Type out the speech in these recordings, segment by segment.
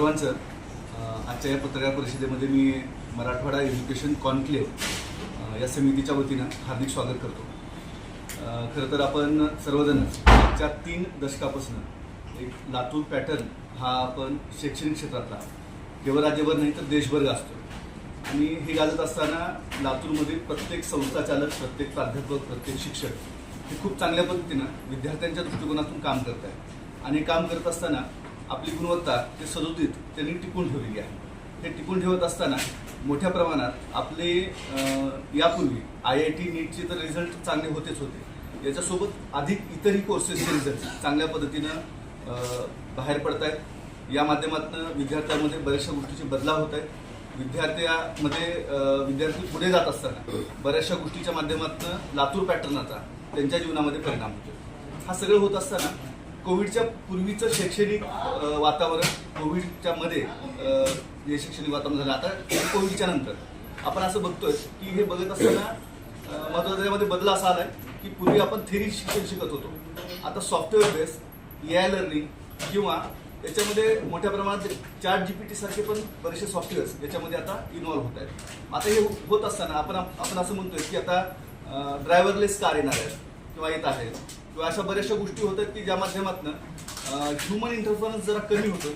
सर्वांचं आजच्या या पत्रकार परिषदेमध्ये मी मराठवाडा एज्युकेशन कॉन्क्लेव्ह या समितीच्या वतीनं हार्दिक स्वागत करतो. खरं तर आपण सर्वजण मागच्या तीन दशकापासून एक लातूर पॅटर्न हा आपण शैक्षणिक क्षेत्रातला केवळ राज्यभर नाही तर देशभर गाजतो. आणि हे गाजत असताना लातूरमध्ये प्रत्येक संस्था चालक प्रत्येक प्राध्यापक प्रत्येक शिक्षक हे खूप चांगल्या पद्धतीनं विद्यार्थ्यांच्या दृष्टिकोनातून काम करत आहे आणि काम करत असताना आपली गुणवत्ता ते सदोदित त्यांनी टिकून ठेवलेली आहे. हे टिकून ठेवत असताना मोठ्या प्रमाणात आपले यापूर्वी आय आय टी नीटचे तर रिझल्ट चांगले होतेच होते. याच्यासोबत अधिक इतरही कोर्सेसचे रिझल्ट चांगल्या पद्धतीनं बाहेर पडत आहेत या माध्यमातून विद्यार्थ्यांमध्ये बऱ्याचशा गोष्टीचे बदलाव होत आहेत विद्यार्थ्यामध्ये विद्यार्थी पुढे जात असताना बऱ्याचशा गोष्टीच्या माध्यमातून लातूर पॅटर्नाचा त्यांच्या जीवनामध्ये परिणाम होतो हा सगळं होत असताना कोविडच्या पूर्वीचं शैक्षणिक वातावरण कोविडच्या मध्ये जे शैक्षणिक वातावरण झालं आता कोविडच्या नंतर. आपण असं बघतोय की हे बघत असताना अं, महत्त्वाचा त्यामध्ये बदल असा आलाय की पूर्वी आपण थेरी शिक्षण शिकत होतो. आता software base A I learning किंवा याच्यामध्ये मोठ्या प्रमाणात चार्ट जीपीटी सारखे पण बरेचसे सॉफ्टवेअर्स याच्यामध्ये आता इन्व्हॉल्व्ह होत आहेत. आता हे होत असताना आपण आपण असं म्हणतोय की आता ड्रायव्हरलेस कार येणार आहेत किंवा येत आहेत. किंवा अशा बऱ्याचशा गोष्टी होत आहेत की ज्या माध्यमातून ह्युमन इंटरफरन्स जरा कमी होतो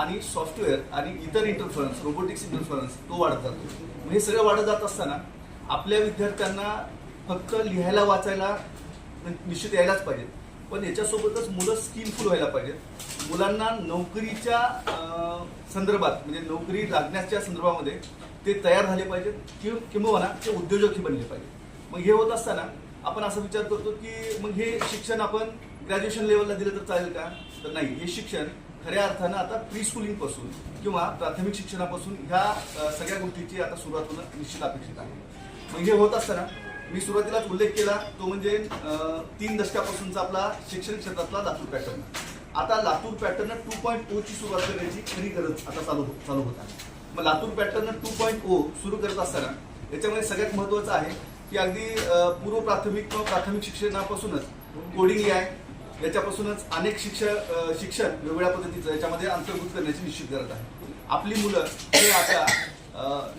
आणि सॉफ्टवेअर आणि इतर इंटरफरन्स रोबोटिक्स इंटरफरन्स तो वाढत जातो. मग हे सगळं वाढत जात असताना आपल्या विद्यार्थ्यांना फक्त लिहायला वाचायला निश्चित यायलाच पाहिजे पण याच्यासोबतच मुलं स्किलफुल व्हायला पाहिजेत. मुलांना नोकरीच्या संदर्भात म्हणजे नोकरी लागण्याच्या संदर्भामध्ये ते तयार झाले पाहिजेत किंवा किंबहुना ते उद्योजकही बनले पाहिजेत. मग हे होत असताना आपण असा विचार करतो की मग हे शिक्षण आपण ग्रॅज्युएशन लेवलला दिलं तर चालेल का? तर नाही हे शिक्षण खऱ्या अर्थानं आता प्री स्कूलिंगपासून किंवा प्राथमिक शिक्षणापासून ह्या सगळ्या गोष्टीची आता सुरुवात होणं निश्चित अपेक्षित आहे. मग हे होत असताना मी सुरुवातीलाच उल्लेख केला तो म्हणजे तीन दशकापासूनचा आपला शिक्षण क्षेत्रातला लातूर पॅटर्न आता लातूर पॅटर्न टू पॉईंट ओची सुरुवात करण्याची खरी गरज आता चालू हो, चालू होत आहे. मग Latur pattern two point O सुरू करत असताना याच्यामध्ये सगळ्यात महत्वाचं आहे की अगदी पूर्व प्राथमिक किंवा प्राथमिक शिक्षणापासूनच कोडिंग आहे. याच्यापासूनच अनेक शिक्षक शिक्षण वेगवेगळ्या पद्धतीचं याच्यामध्ये अंतर्भूत करण्याची निश्चित गरज आहे. आपली मुलं हे आता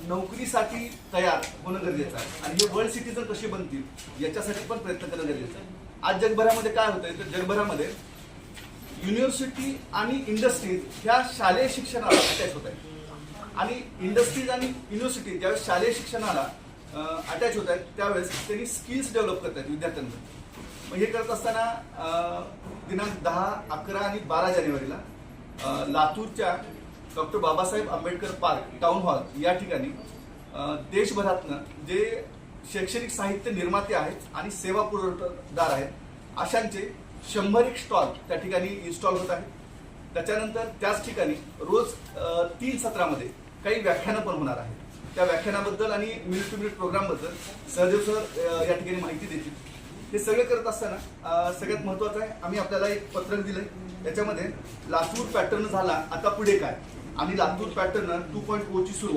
नोकरीसाठी तयार होणं गरजेचं आहे. आणि हे वर्ल्ड सिटीजन कसे बनतील याच्यासाठी पण प्रयत्न करणं गरजेचं आहे. आज जगभरामध्ये काय होतंय तर जगभरामध्ये युनिव्हर्सिटी आणि इंडस्ट्रीज ह्या शालेय शिक्षणाला अटॅच होत आहेत. आणि इंडस्ट्रीज आणि युनिव्हर्सिटी ज्यावेळेस शालेय शिक्षणाला अटॅच होत आहेत. त्यावेळेस त्यांनी स्किल्स डेव्हलप करत आहेत विद्यार्थ्यांना मग हे करत असताना दिनांक दहा अकरा आणि बारा जानेवारीला लातूरच्या doctor Babasaheb Ambedkar park town hall या ठिकाणी देशभरातनं जे शैक्षणिक साहित्य निर्माते आहेत आणि सेवा पुरवठादार आहेत अशांचे शंभर एक स्टॉल त्या ठिकाणी इन्स्टॉल होत आहेत. त्याच्यानंतर त्याच ठिकाणी रोज तीन सत्रामध्ये काही व्याख्यानं पण होणार आहेत. त्या व्याख्यानाबद्दल आणि मिनिट टू मिनिट प्रोग्रामबद्दल सहदेव सर या ठिकाणी माहिती देतील. हे सगळं करत असताना सगळ्यात महत्वाचं आहे आम्ही आपल्याला एक पत्रक दिलंय. त्याच्यामध्ये लातूर पॅटर्न झाला आता पुढे काय? आणि लातूर पॅटर्न टू पॉईंट ओची सुरुवात.